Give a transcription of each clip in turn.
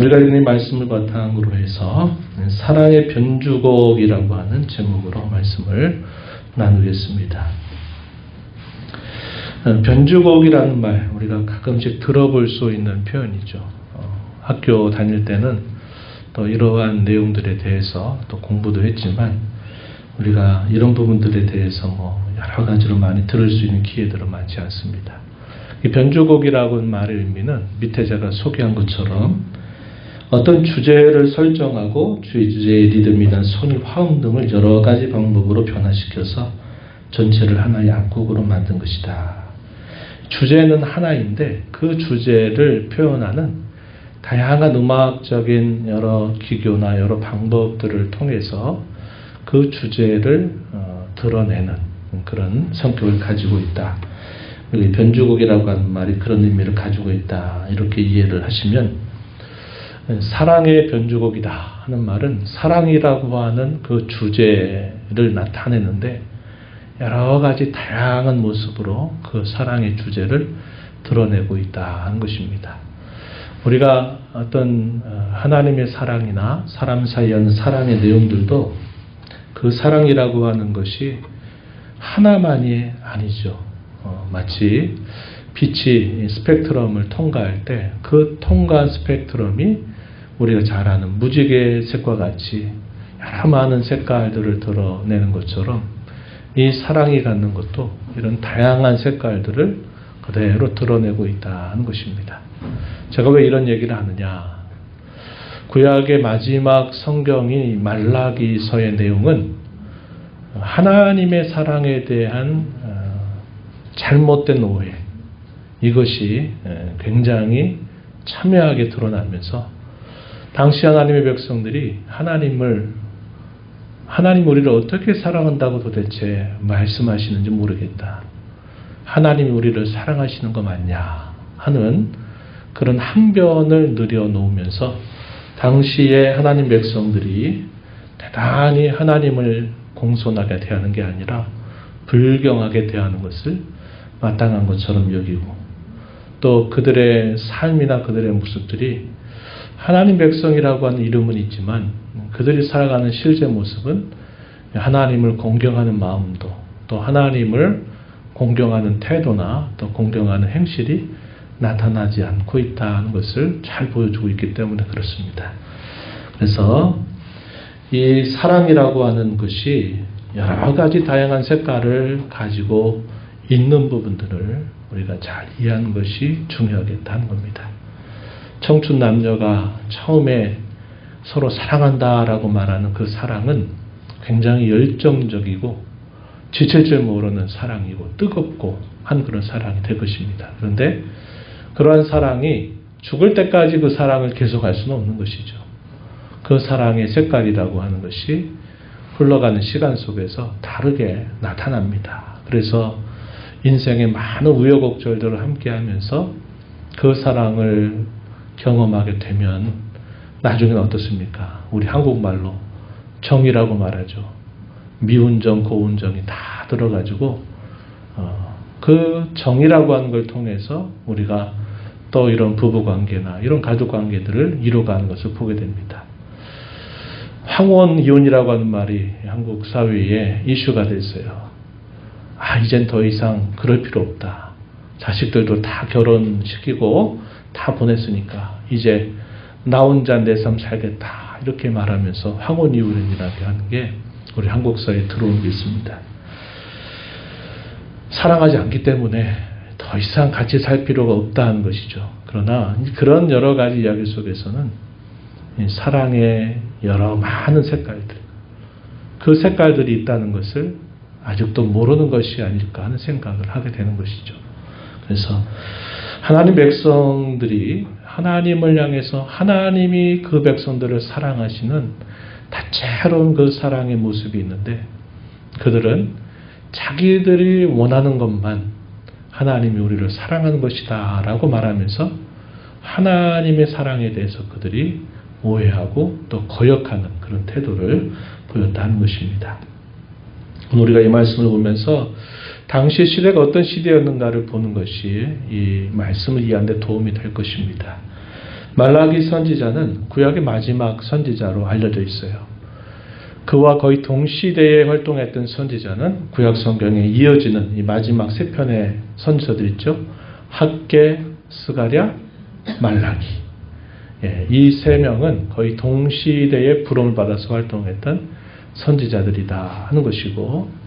우리가 이 말씀을 바탕으로 해서 사랑의 변주곡이라고 하는 제목으로 말씀을 나누겠습니다. 어, 변주곡이라는 말 우리가 가끔씩 들어볼 수 있는 표현이죠. 어, 학교 다닐 때는 또 이러한 내용들에 대해서 또 공부도 했지만 우리가 이런 부분들에 대해서 뭐 여러 가지로 많이 들을 수 있는 기회들은 많지 않습니다. 이 변주곡이라고 하는 말의 의미는 밑에 제가 소개한 것처럼 어떤 주제를 설정하고 주제의 리듬이나 손이 화음 등을 여러 가지 방법으로 변화시켜서 전체를 하나의 악곡으로 만든 것이다. 주제는 하나인데 그 주제를 표현하는 다양한 음악적인 여러 기교나 여러 방법들을 통해서 그 주제를 어, 드러내는 그런 성격을 가지고 있다. 변주곡이라고 하는 말이 그런 의미를 가지고 있다. 이렇게 이해를 하시면 사랑의 변주곡이다 하는 말은 사랑이라고 하는 그 주제를 나타내는데 여러 가지 다양한 모습으로 그 사랑의 주제를 드러내고 있다 하는 것입니다. 우리가 어떤 하나님의 사랑이나 사람 사이의 사랑의 내용들도 그 사랑이라고 하는 것이 하나만이 아니죠. 어, 마치 빛이 스펙트럼을 통과할 때 그 통과 스펙트럼이 우리가 잘 아는 무지개 색과 같이 여러 많은 색깔들을 드러내는 것처럼 이 사랑이 갖는 것도 이런 다양한 색깔들을 그대로 드러내고 있다는 것입니다. 제가 왜 이런 얘기를 하느냐? 구약의 마지막 성경이 말라기서의 내용은 하나님의 사랑에 대한 어, 잘못된 오해 이것이 굉장히 참여하게 드러나면서 당시 하나님의 백성들이 하나님을 하나님 우리를 어떻게 사랑한다고 도대체 말씀하시는지 모르겠다. 하나님이 우리를 사랑하시는 거 맞냐 하는 그런 항변을 늘여놓으면서 당시에 하나님 백성들이 대단히 하나님을 공손하게 대하는 게 아니라 불경하게 대하는 것을 마땅한 것처럼 여기고 또 그들의 삶이나 그들의 모습들이 하나님 백성이라고 하는 이름은 있지만 그들이 살아가는 실제 모습은 하나님을 공경하는 마음도 또 하나님을 공경하는 태도나 또 공경하는 행실이 나타나지 않고 있다는 것을 잘 보여주고 있기 때문에 그렇습니다. 그래서 이 사랑이라고 하는 것이 여러 가지 다양한 색깔을 가지고 있는 부분들을 우리가 잘 이해하는 것이 중요하겠다는 겁니다. 청춘 남녀가 처음에 서로 사랑한다라고 말하는 그 사랑은 굉장히 열정적이고 줄 모르는 사랑이고 뜨겁고 한 그런 사랑이 될 것입니다. 그런데 그러한 사랑이 죽을 때까지 그 사랑을 계속할 수는 없는 것이죠. 그 사랑의 색깔이라고 하는 것이 흘러가는 시간 속에서 다르게 나타납니다. 그래서 인생의 많은 우여곡절들을 함께 하면서 그 사랑을 경험하게 되면 나중에는 어떻습니까? 우리 한국말로 정이라고 말하죠. 미운 정, 고운 정이 다 들어가지고 어, 그 정이라고 하는 걸 통해서 우리가 또 이런 부부 관계나 이런 가족 관계들을 이루어가는 것을 보게 됩니다. 황혼 이혼이라고 하는 말이 한국 사회에 이슈가 됐어요. 아, 이젠 더 이상 그럴 필요 없다. 자식들도 다 결혼시키고 다 보냈으니까 이제 나 혼자 내 삶 살겠다. 이렇게 말하면서 황혼 이혼이라고 하는 게 우리 한국 사회에 들어온 게 있습니다. 사랑하지 않기 때문에 더 이상 같이 살 필요가 없다는 것이죠. 그러나 그런 여러 가지 이야기 속에서는 사랑의 여러 많은 색깔들, 그 색깔들이 있다는 것을 아직도 모르는 것이 아닐까 하는 생각을 하게 되는 것이죠. 그래서 하나님 백성들이 하나님을 향해서 하나님이 그 백성들을 사랑하시는 다채로운 그 사랑의 모습이 있는데 그들은 자기들이 원하는 것만 하나님이 우리를 사랑하는 것이다 라고 말하면서 하나님의 사랑에 대해서 그들이 오해하고 또 거역하는 그런 태도를 보였다는 것입니다. 오늘 우리가 이 말씀을 보면서 당시 시대가 어떤 시대였는가를 보는 것이 이 말씀을 이해하는 데 도움이 될 것입니다. 말라기 선지자는 구약의 마지막 선지자로 알려져 있어요. 그와 거의 동시대에 활동했던 선지자는 구약 성경에 이어지는 이 마지막 세 편의 선지서들 있죠. 학계, 스가랴, 말라기. 예, 이세 명은 거의 동시대에 부름을 받아서 활동했던 선지자들이다 하는 것이고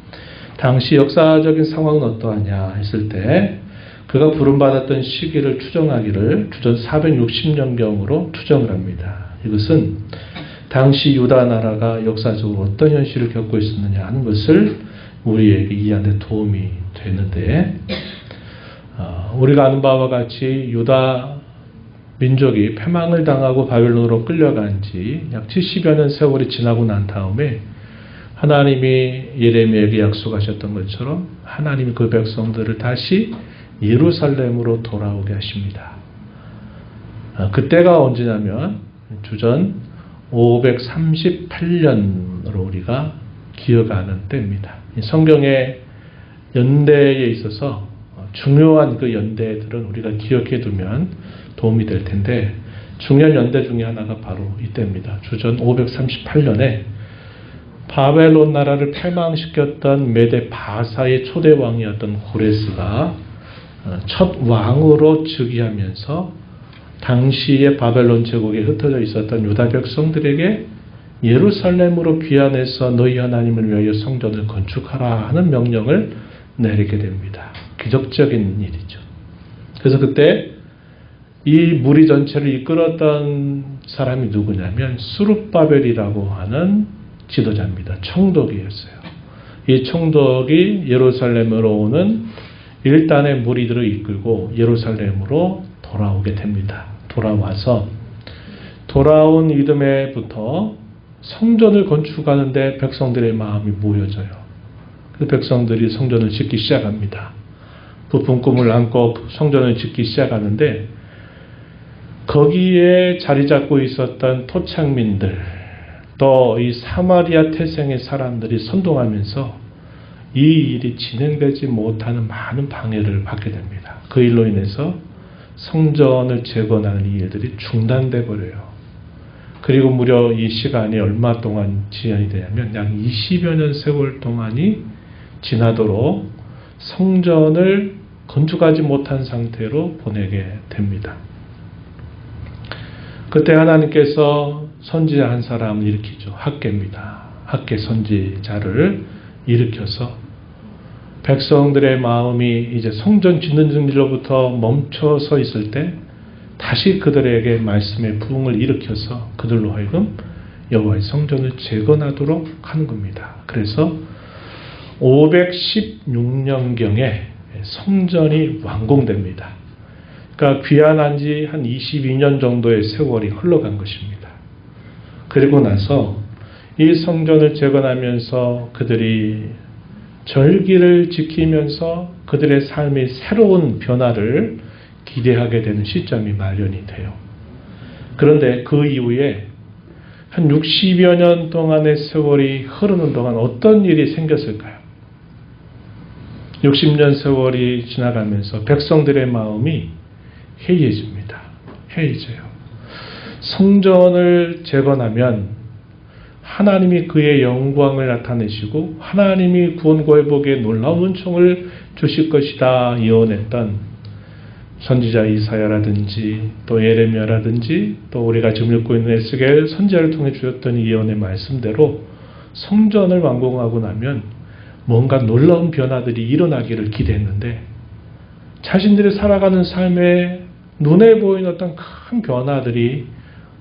당시 역사적인 상황은 어떠하냐 했을 때 그가 부름받았던 시기를 추정하기를 주전 460년경으로 추정을 합니다. 이것은 당시 유다 나라가 역사적으로 어떤 현실을 겪고 있었느냐 하는 것을 우리에게 이해하는 데 도움이 되는데 어, 우리가 아는 바와 같이 유다 민족이 패망을 당하고 바벨론으로 끌려간 지 약 70여 년 세월이 지나고 난 다음에 하나님이 예레미야에게 약속하셨던 것처럼 하나님이 그 백성들을 다시 예루살렘으로 돌아오게 하십니다. 어, 그때가 언제냐면 주전 538년으로 우리가 기억하는 때입니다. 성경의 연대에 있어서 중요한 그 연대들은 우리가 기억해 두면 도움이 될 텐데 중요한 연대 중에 하나가 바로 이때입니다. 주전 538년에 바벨론 나라를 패망시켰던 메데 바사의 초대 왕이었던 고레스가 첫 왕으로 즉위하면서 당시의 바벨론 제국에 흩어져 있었던 유다 백성들에게 예루살렘으로 귀환해서 너희 하나님을 위하여 성전을 건축하라 하는 명령을 내리게 됩니다. 기적적인 일이죠. 그래서 그때 이 무리 전체를 이끌었던 사람이 누구냐면 수룹바벨이라고 하는 지도자입니다. 청독이었어요. 이 청독이 예루살렘으로 오는 일단의 무리들을 이끌고 예루살렘으로 돌아오게 됩니다. 돌아와서 돌아온 이듬해부터 성전을 건축하는데 백성들의 마음이 모여져요. 그 백성들이 성전을 짓기 시작합니다. 부푼 꿈을 안고 성전을 짓기 시작하는데 거기에 자리 잡고 있었던 토착민들 또이 사마리아 태생의 사람들이 선동하면서 이 일이 진행되지 못하는 많은 방해를 받게 됩니다. 그 일로 인해서 성전을 재건하는 이 일들이 중단돼 버려요. 그리고 무려 이 시간이 얼마 동안 지연이 되냐면 약 20여 년 세월 동안이 지나도록 성전을 건축하지 못한 상태로 보내게 됩니다. 그때 하나님께서 선지자 한 사람을 일으키죠. 학계입니다. 학계 선지자를 일으켜서 백성들의 마음이 이제 성전 짓는 일로부터 멈춰서 있을 때 다시 그들에게 말씀의 부흥을 일으켜서 그들로 하여금 여호와의 성전을 재건하도록 하는 겁니다. 그래서 516년경에 성전이 완공됩니다. 그러니까 귀환한 지 한 22년 정도의 세월이 흘러간 것입니다. 그리고 나서 이 성전을 재건하면서 그들이 절기를 지키면서 그들의 삶의 새로운 변화를 기대하게 되는 시점이 마련이 돼요. 그런데 그 이후에 한 60여 년 동안의 세월이 흐르는 동안 어떤 일이 생겼을까요? 60년 세월이 지나가면서 백성들의 마음이 해이해집니다. 해이해져요. 성전을 재건하면 하나님이 그의 영광을 나타내시고 하나님이 구원과 회복의 놀라운 은총을 주실 것이다 예언했던 선지자 이사야라든지 또 예레미야라든지 또 우리가 지금 읽고 있는 에스겔 선지자를 통해 주셨던 예언의 말씀대로 성전을 완공하고 나면 뭔가 놀라운 변화들이 일어나기를 기대했는데 자신들이 살아가는 삶에 눈에 보이는 어떤 큰 변화들이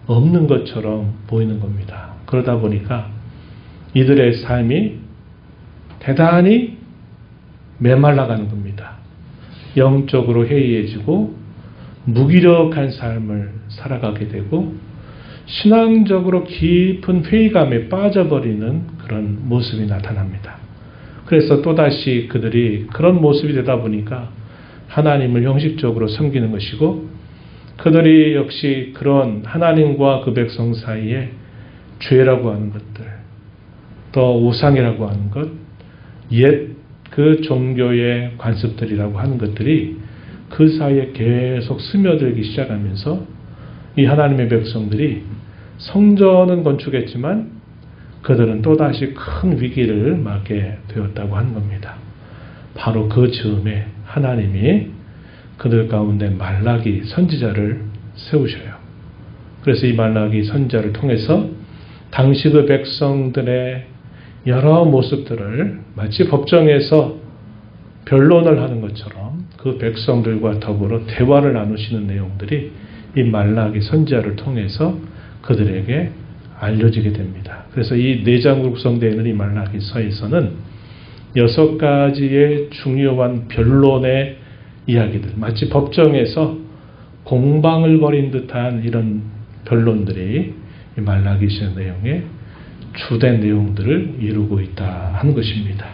없는 것처럼 보이는 겁니다. 그러다 보니까 이들의 삶이 대단히 메말라가는 겁니다. 영적으로 해이해지고 무기력한 삶을 살아가게 되고 신앙적으로 깊은 회의감에 빠져버리는 그런 모습이 나타납니다. 그래서 또다시 그들이 그런 모습이 되다 보니까 하나님을 형식적으로 섬기는 것이고 그들이 역시 그런 하나님과 그 백성 사이에 죄라고 하는 것들, 또 우상이라고 하는 것, 옛 그 종교의 관습들이라고 하는 것들이 그 사이에 계속 스며들기 시작하면서 이 하나님의 백성들이 성전은 건축했지만 그들은 또다시 큰 위기를 맞게 되었다고 하는 겁니다. 바로 그 즈음에 하나님이 그들 가운데 말라기 선지자를 세우셔요. 그래서 이 말라기 선지자를 통해서 당시 그 백성들의 여러 모습들을 마치 법정에서 변론을 하는 것처럼 그 백성들과 더불어 대화를 나누시는 내용들이 이 말라기 선지자를 통해서 그들에게 알려지게 됩니다. 그래서 이 네 장으로 구성되어 있는 이 말라기서에서는 여섯 가지의 중요한 변론의 이야기들, 마치 법정에서 공방을 벌인 듯한 이런 변론들이 이 말라기서 내용의 주된 내용들을 이루고 있다 하는 것입니다.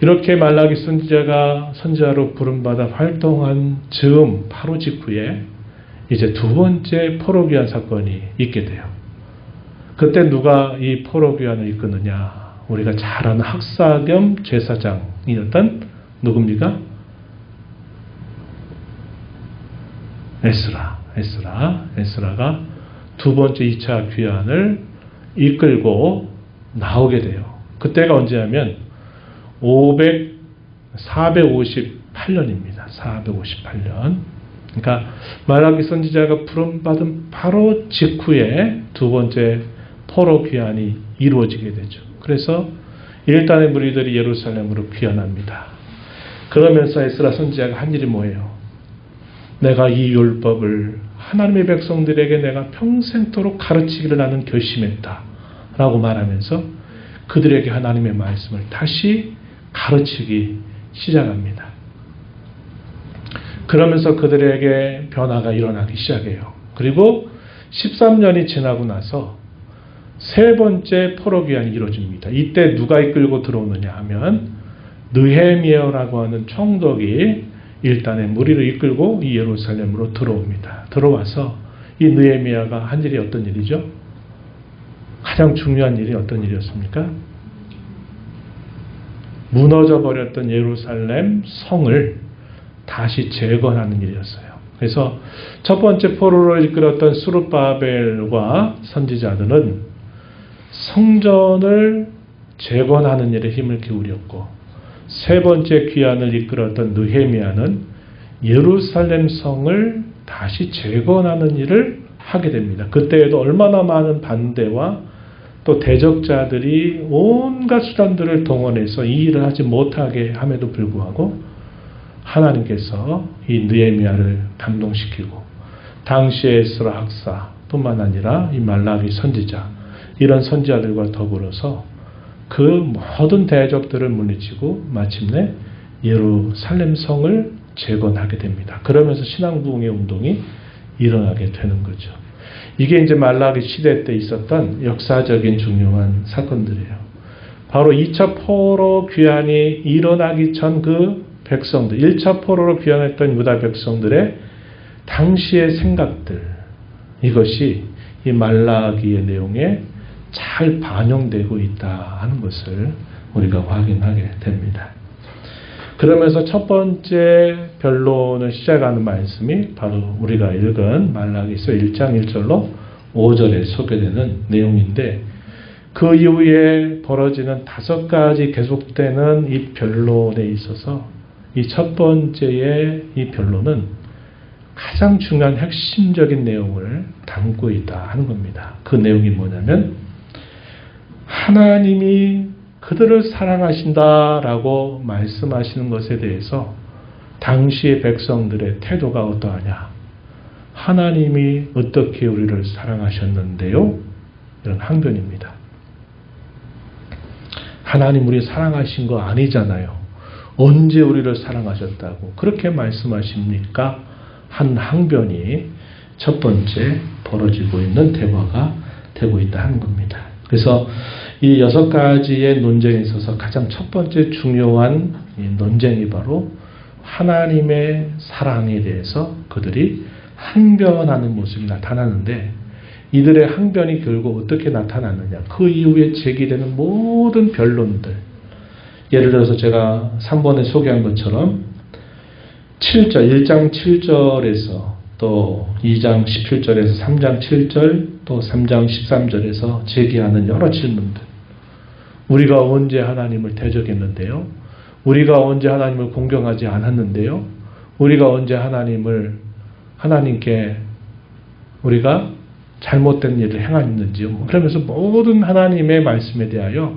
이렇게 말라기 선지자가 선지자로 부름받아 활동한 즈음 바로 직후에 이제 두 번째 포로귀환 사건이 있게 돼요. 그때 누가 이 포로귀환을 이끄느냐? 우리가 잘 아는 학사 겸 제사장이었던 누굽니까? 에스라, 에스라, 에스라가 두 번째 2차 귀환을 이끌고 나오게 돼요. 그때가 언제냐면 500, 458년입니다. 458년. 그러니까 말라기 선지자가 부름받은 바로 직후에 두 번째 포로 귀환이 이루어지게 되죠. 그래서 일단의 무리들이 예루살렘으로 귀환합니다. 그러면서 에스라 선지자가 한 일이 뭐예요? 내가 이 율법을 하나님의 백성들에게 내가 평생토록 가르치기를 나는 결심했다. 라고 말하면서 그들에게 하나님의 말씀을 다시 가르치기 시작합니다. 그러면서 그들에게 변화가 일어나기 시작해요. 그리고 13년이 지나고 나서 세 번째 포로기한이 이루어집니다. 이때 누가 이끌고 들어오느냐 하면 느헤미야라고 하는 총독이 일단의 무리를 이끌고 이 예루살렘으로 들어옵니다. 들어와서 이 느헤미야가 한 일이 어떤 일이죠? 가장 중요한 일이 어떤 일이었습니까? 무너져 버렸던 예루살렘 성을 다시 재건하는 일이었어요. 그래서 첫 번째 포로를 이끌었던 수르바벨과 선지자들은 성전을 재건하는 일에 힘을 기울였고 세 번째 귀환을 이끌었던 느헤미야는 예루살렘 성을 다시 재건하는 일을 하게 됩니다. 그때에도 얼마나 많은 반대와 또 대적자들이 온갖 수단들을 동원해서 이 일을 하지 못하게 함에도 불구하고 하나님께서 이 느헤미야를 감동시키고 당시의 에스라 학사뿐만 아니라 이 말라기 선지자 이런 선지자들과 더불어서 그 모든 대적들을 물리치고 마침내 예루살렘 성을 재건하게 됩니다. 그러면서 신앙부흥의 운동이 일어나게 되는 거죠. 이게 이제 말라기 시대 때 있었던 역사적인 중요한 사건들이에요. 바로 2차 포로 귀환이 일어나기 전 그 백성들, 1차 포로로 귀환했던 유다 백성들의 당시의 생각들, 이것이 이 말라기의 내용에 잘 반영되고 있다 하는 것을 우리가 확인하게 됩니다. 그러면서 첫 번째 변론을 시작하는 말씀이 바로 우리가 읽은 말라기서 1장 1절로 5절에 소개되는 내용인데 그 이후에 벌어지는 다섯 가지 계속되는 이 변론에 있어서 이 첫 번째의 이 변론은 가장 중요한 핵심적인 내용을 담고 있다 하는 겁니다. 그 내용이 뭐냐면 하나님이 그들을 사랑하신다라고 말씀하시는 것에 대해서 당시의 백성들의 태도가 어떠하냐? 하나님이 어떻게 우리를 사랑하셨는데요? 이런 항변입니다. 하나님 우리 사랑하신 거 아니잖아요. 언제 우리를 사랑하셨다고 그렇게 말씀하십니까? 한 항변이 첫 번째 벌어지고 있는 대화가 되고 있다 하는 겁니다. 그래서 이 여섯 가지의 논쟁에 있어서 가장 첫 번째 중요한 논쟁이 바로 하나님의 사랑에 대해서 그들이 항변하는 모습이 나타나는데 이들의 항변이 결국 어떻게 나타나느냐. 그 이후에 제기되는 모든 변론들. 예를 들어서 제가 3번에 소개한 것처럼 7절, 1장 7절에서 또 2장 17절에서 3장 7절 또 3장 13절에서 제기하는 여러 질문들. 우리가 언제 하나님을 대적했는데요? 우리가 언제 하나님을 공경하지 않았는데요? 우리가 언제 하나님을 하나님께 우리가 잘못된 일을 행했는지요? 뭐 그러면서 모든 하나님의 말씀에 대하여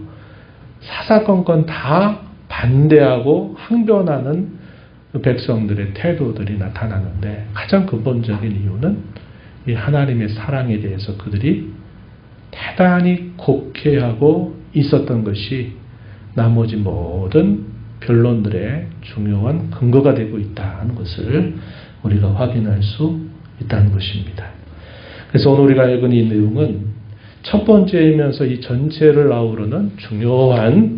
사사건건 다 반대하고 항변하는 그 백성들의 태도들이 나타나는데 가장 근본적인 이유는 이 하나님의 사랑에 대해서 그들이 대단히 곡해하고 있었던 것이 나머지 모든 변론들의 중요한 근거가 되고 있다는 것을 우리가 확인할 수 있다는 것입니다. 그래서 오늘 우리가 읽은 이 내용은 첫 번째이면서 이 전체를 아우르는 중요한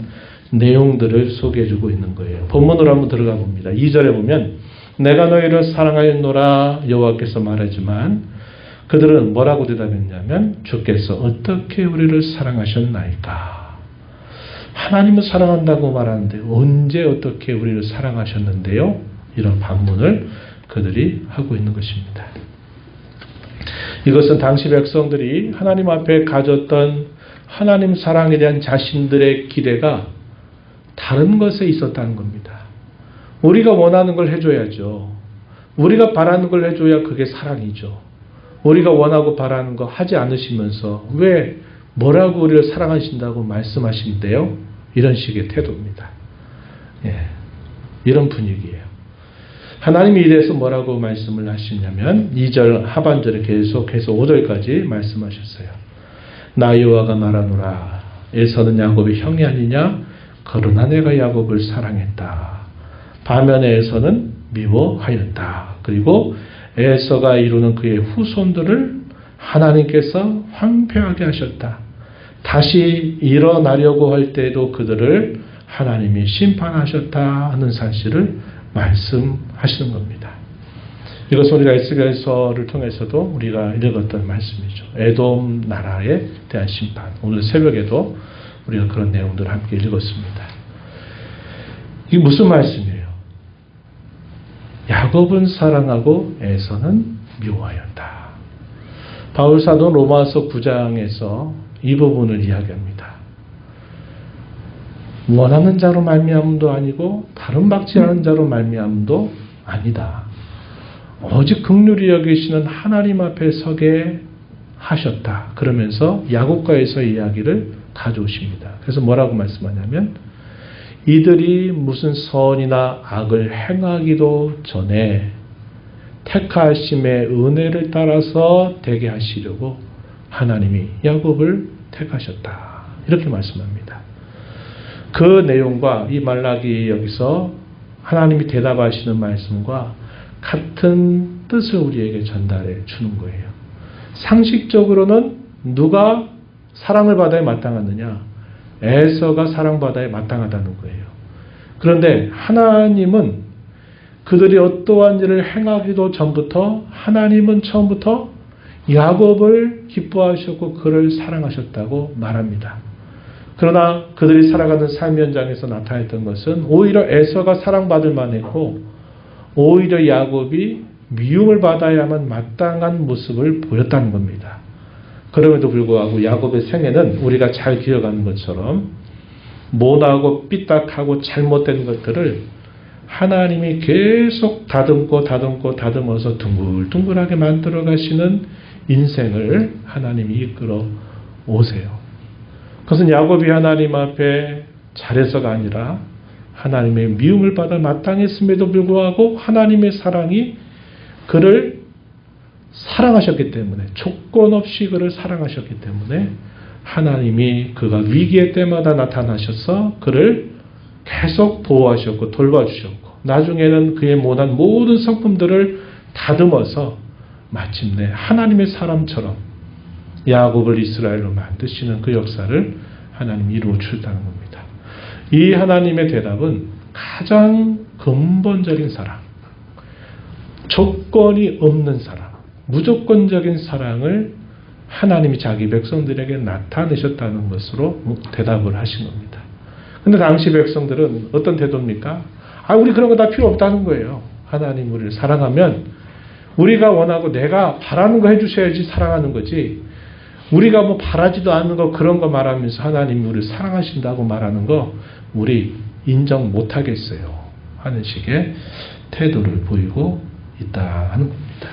내용들을 소개해 주고 있는 거예요. 본문으로 한번 들어가 봅니다. 2절에 보면 내가 너희를 사랑하였노라 여호와께서 말하지만 그들은 뭐라고 대답했냐면 주께서 어떻게 우리를 사랑하셨나이까 하나님을 사랑한다고 말하는데 언제 어떻게 우리를 사랑하셨는데요? 이런 반문을 그들이 하고 있는 것입니다. 이것은 당시 백성들이 하나님 앞에 가졌던 하나님 사랑에 대한 자신들의 기대가 다른 것에 있었다는 겁니다. 우리가 원하는 걸 해줘야죠. 우리가 바라는 걸 해줘야 그게 사랑이죠. 우리가 원하고 바라는 거 하지 않으시면서 왜 뭐라고 우리를 사랑하신다고 말씀하신대요? 이런 식의 태도입니다. 예, 이런 분위기예요. 하나님이 이래서 뭐라고 말씀을 하시냐면 2절 하반절에 계속해서 5절까지 말씀하셨어요. 나 여호와가 말하노라 에서는 야곱의 형이 아니냐 그러나 내가 야곱을 사랑했다. 반면에 에서는 미워하였다. 그리고 에서가 이루는 그의 후손들을 하나님께서 황폐하게 하셨다. 다시 일어나려고 할 때도 그들을 하나님이 심판하셨다 하는 사실을 말씀하시는 겁니다. 이것은 우리가 에스겔서를 통해서도 우리가 읽었던 말씀이죠. 에돔 나라에 대한 심판. 오늘 새벽에도 우리가 그런 내용들을 함께 읽었습니다. 이게 무슨 말씀이에요? 야곱은 사랑하고 에서는 미워하였다. 바울 사도 로마서 9장에서 이 부분을 이야기합니다. 원하는 자로 말미암도 아니고 다른 박지하는 자로 말미암도 아니다. 오직 극률이 여기시는 하나님 앞에 서게 하셨다. 그러면서 야곱과에서 이야기를 가져오십니다. 그래서 뭐라고 말씀하냐면 이들이 무슨 선이나 악을 행하기도 전에 택하심의 은혜를 따라서 되게 하시려고 하나님이 야곱을 택하셨다. 이렇게 말씀합니다. 그 내용과 이 말라기 여기서 하나님이 대답하시는 말씀과 같은 뜻을 우리에게 전달해 주는 거예요. 상식적으로는 누가 사랑을 받아야 마땅하느냐? 에서가 사랑받아야 마땅하다는 거예요. 그런데 하나님은 그들이 어떠한 일을 행하기도 전부터 하나님은 처음부터 야곱을 기뻐하셨고 그를 사랑하셨다고 말합니다. 그러나 그들이 살아가는 삶 현장에서 나타났던 것은 오히려 에서가 사랑받을 만했고 오히려 야곱이 미움을 받아야만 마땅한 모습을 보였다는 겁니다. 그럼에도 불구하고 야곱의 생애는 우리가 잘 기억하는 것처럼 못하고 삐딱하고 잘못된 것들을 하나님이 계속 다듬고 다듬고 다듬어서 둥글둥글하게 만들어 가시는 인생을 하나님이 이끌어 오세요. 그것은 야곱이 하나님 앞에 잘해서가 아니라 하나님의 미움을 받아 마땅했음에도 불구하고 하나님의 사랑이 그를 사랑하셨기 때문에 조건 없이 그를 사랑하셨기 때문에 하나님이 그가 위기의 때마다 나타나셔서 그를 계속 보호하셨고 돌봐주셨고 나중에는 그의 못한 모든 성품들을 다듬어서 마침내 하나님의 사람처럼 야곱을 이스라엘로 만드시는 그 역사를 하나님이 이루어 주셨다는 겁니다. 이 하나님의 대답은 가장 근본적인 사랑, 조건이 없는 사랑, 무조건적인 사랑을 하나님이 자기 백성들에게 나타내셨다는 것으로 대답을 하신 겁니다. 근데 당시 백성들은 어떤 태도입니까? 아, 우리 그런 거 다 필요 없다는 거예요. 하나님 우리를 사랑하면 우리가 원하고 내가 바라는 거 해주셔야지 사랑하는 거지. 우리가 뭐 바라지도 않는 거 그런 거 말하면서 하나님이 우리를 사랑하신다고 말하는 거 우리 인정 못 하겠어요. 하는 식의 태도를 보이고 있다 하는 겁니다.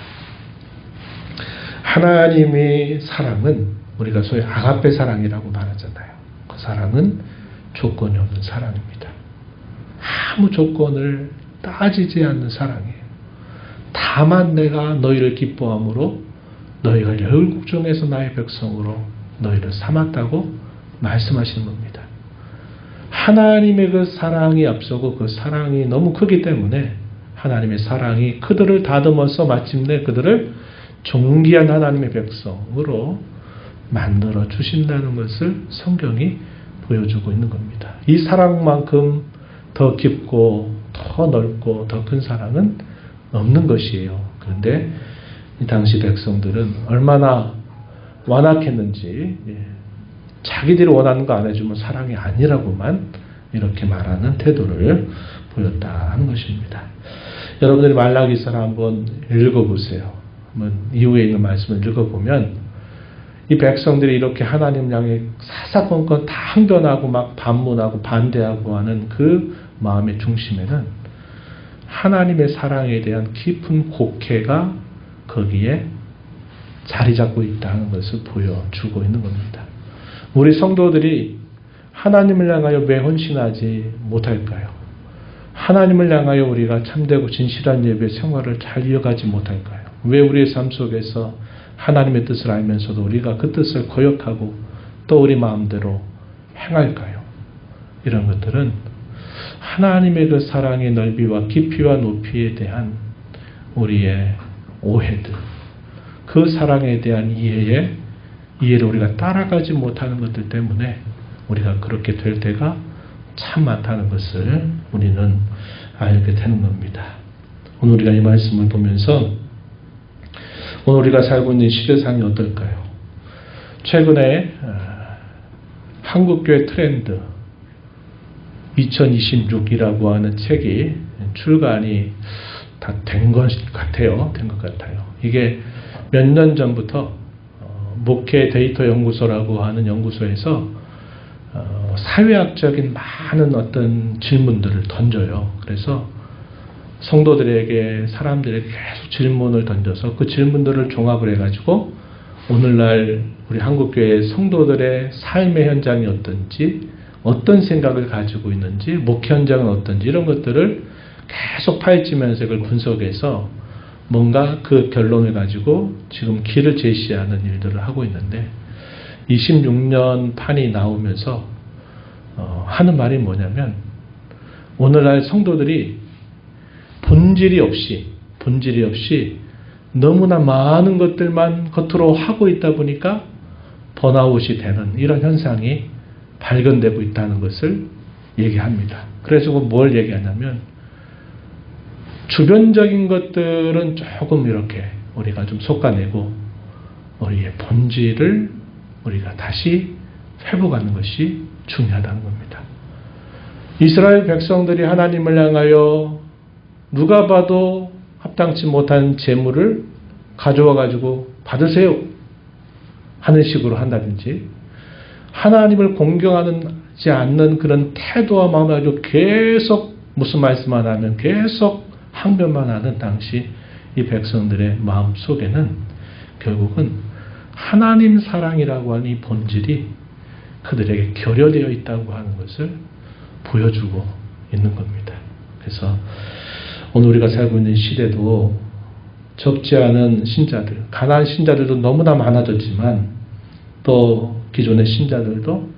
하나님의 사랑은 우리가 소위 아가페 사랑이라고 말하잖아요. 그 사랑은 조건이 없는 사랑입니다. 아무 조건을 따지지 않는 사랑이에요. 다만 내가 너희를 기뻐함으로 너희가 열국 중에서 나의 백성으로 너희를 삼았다고 말씀하시는 겁니다. 하나님의 그 사랑이 앞서고 그 사랑이 너무 크기 때문에 하나님의 사랑이 그들을 다듬어서 마침내 그들을 존귀한 하나님의 백성으로 만들어 주신다는 것을 성경이 보여주고 있는 겁니다. 이 사랑만큼 더 깊고 더 넓고 더 큰 사랑은 없는 것이에요. 그런데 이 당시 백성들은 얼마나 완악했는지 예, 자기들이 원하는 거 안 해주면 사랑이 아니라고만 이렇게 말하는 태도를 보였다 하는 것입니다. 여러분들이 말라기서를 한번 읽어보세요. 한번 이후에 있는 말씀을 읽어보면 이 백성들이 이렇게 하나님 향해 사사건건 다 항변하고 막 반문하고 반대하고 하는 그 마음의 중심에는 하나님의 사랑에 대한 깊은 곡해가 거기에 자리 잡고 있다는 것을 보여주고 있는 겁니다. 우리 성도들이 하나님을 향하여 왜 헌신하지 못할까요? 하나님을 향하여 우리가 참되고 진실한 예배 생활을 잘 이어가지 못할까요? 왜 우리의 삶 속에서 하나님의 뜻을 알면서도 우리가 그 뜻을 거역하고 또 우리 마음대로 행할까요? 이런 것들은 하나님의 그 사랑의 넓이와 깊이와 높이에 대한 우리의 오해들, 그 사랑에 대한 이해에 이해를 우리가 따라가지 못하는 것들 때문에 우리가 그렇게 될 때가 참 많다는 것을 우리는 알게 되는 겁니다. 오늘 우리가 이 말씀을 보면서 오늘 우리가 살고 있는 시대상이 어떨까요? 최근에 어, 한국교회 트렌드 2026이라고 하는 책이 출간이 다 된 것 같아요. 된 것 같아요. 이게 몇 년 전부터 어, 목회 데이터 연구소라고 하는 연구소에서 어, 사회학적인 많은 어떤 질문들을 던져요. 그래서 성도들에게 사람들에게 계속 질문을 던져서 그 질문들을 종합을 해가지고 오늘날 우리 한국교회 성도들의 삶의 현장이 어떤지 어떤 생각을 가지고 있는지 목회 현장은 어떤지 이런 것들을 계속 파헤치면서 그걸 분석해서 뭔가 그 결론을 가지고 지금 길을 제시하는 일들을 하고 있는데 26년 판이 나오면서 어, 하는 말이 뭐냐면 오늘날 성도들이 본질이 없이 본질이 없이 너무나 많은 것들만 겉으로 하고 있다 보니까 번아웃이 되는 이런 현상이 발견되고 있다는 것을 얘기합니다. 그래서 뭘 얘기하냐면 주변적인 것들은 조금 이렇게 우리가 좀 솎아내고 우리의 본질을 우리가 다시 회복하는 것이 중요하다는 겁니다. 이스라엘 백성들이 하나님을 향하여 누가 봐도 합당치 못한 재물을 가져와 가지고 받으세요 하는 식으로 한다든지 하나님을 공경하지 않는 그런 태도와 마음을 가지고 계속 무슨 말씀만 하면 계속 항변만 하는 당시 이 백성들의 마음 속에는 결국은 하나님 사랑이라고 하는 이 본질이 그들에게 결여되어 있다고 하는 것을 보여주고 있는 겁니다. 그래서 오늘 우리가 살고 있는 시대도 적지 않은 신자들, 가난한 신자들도 너무나 많아졌지만 또 기존의 신자들도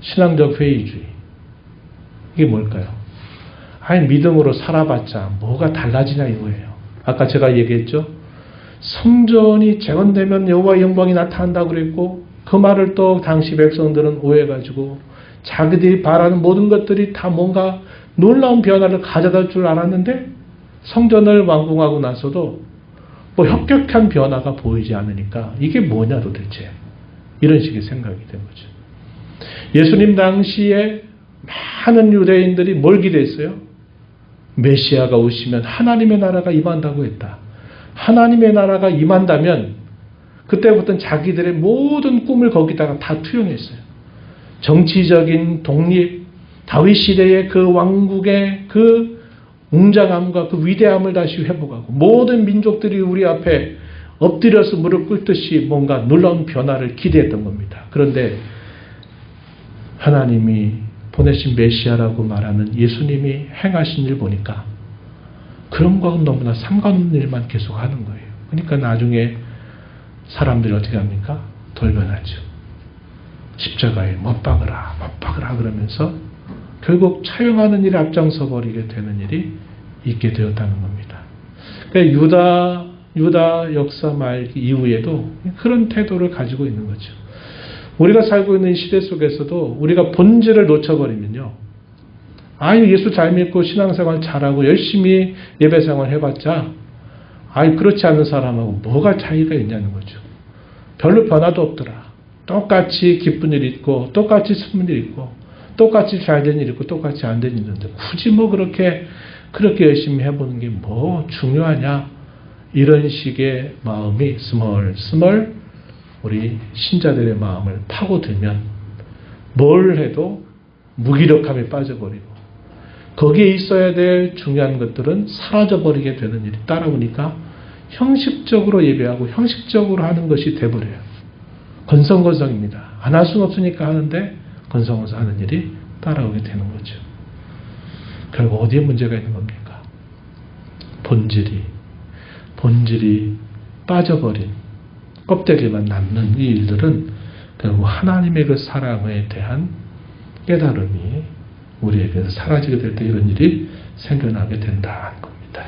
신앙적 회의주의. 이게 뭘까요? 아니, 믿음으로 살아봤자 뭐가 달라지냐 이거예요. 아까 제가 얘기했죠? 성전이 재건되면 여호와 영광이 나타난다고 그랬고 그 말을 또 당시 백성들은 오해가지고 자기들이 바라는 모든 것들이 다 뭔가 놀라운 변화를 가져다 줄 알았는데 성전을 완공하고 나서도 뭐 혁격한 변화가 보이지 않으니까 이게 뭐냐 도대체 이런 식의 생각이 된 거죠. 예수님 당시에 많은 유대인들이 뭘 기대했어요? 메시아가 오시면 하나님의 나라가 임한다고 했다. 하나님의 나라가 임한다면 그때부터는 자기들의 모든 꿈을 거기다가 다 투영했어요. 정치적인 독립, 다윗 시대의 그 왕국의 그 웅장함과 그 위대함을 다시 회복하고 모든 민족들이 우리 앞에 엎드려서 무릎 꿇듯이 뭔가 놀라운 변화를 기대했던 겁니다. 그런데 하나님이 보내신 메시아라고 말하는 예수님이 행하신 일 보니까 그런 거하고 너무나 상관없는 일만 계속 하는 거예요. 그러니까 나중에 사람들이 어떻게 합니까? 돌변하죠. 십자가에 못 박으라, 못 박으라 그러면서 결국 차용하는 일에 앞장서 버리게 되는 일이 있게 되었다는 겁니다. 그러니까 유다, 유다 역사 말기 이후에도 그런 태도를 가지고 있는 거죠. 우리가 살고 있는 시대 속에서도 우리가 본질을 놓쳐버리면요. 아유, 예수 잘 믿고 신앙생활 잘하고 열심히 예배생활 해봤자, 아유, 그렇지 않은 사람하고 뭐가 차이가 있냐는 거죠. 별로 변화도 없더라. 똑같이 기쁜 일 있고, 똑같이 슬픈 일 있고, 똑같이 잘 된 일 있고, 똑같이 안 된 일 있는데, 굳이 뭐 그렇게, 그렇게 열심히 해보는 게 뭐 중요하냐. 이런 식의 마음이 스멀스멀 우리 신자들의 마음을 파고들면 뭘 해도 무기력함에 빠져버리고 거기에 있어야 될 중요한 것들은 사라져버리게 되는 일이 따라오니까 형식적으로 예배하고 형식적으로 하는 것이 돼버려요. 건성건성입니다. 안 할 수는 없으니까 하는데 건성건성 하는 일이 따라오게 되는 거죠. 결국 어디에 문제가 있는 겁니까? 본질이, 본질이 빠져버린 껍데기만 남는 이 일들은 결국 하나님의 그 사랑에 대한 깨달음이 우리에게서 사라지게 될 때 이런 일이 생겨나게 된다는 겁니다.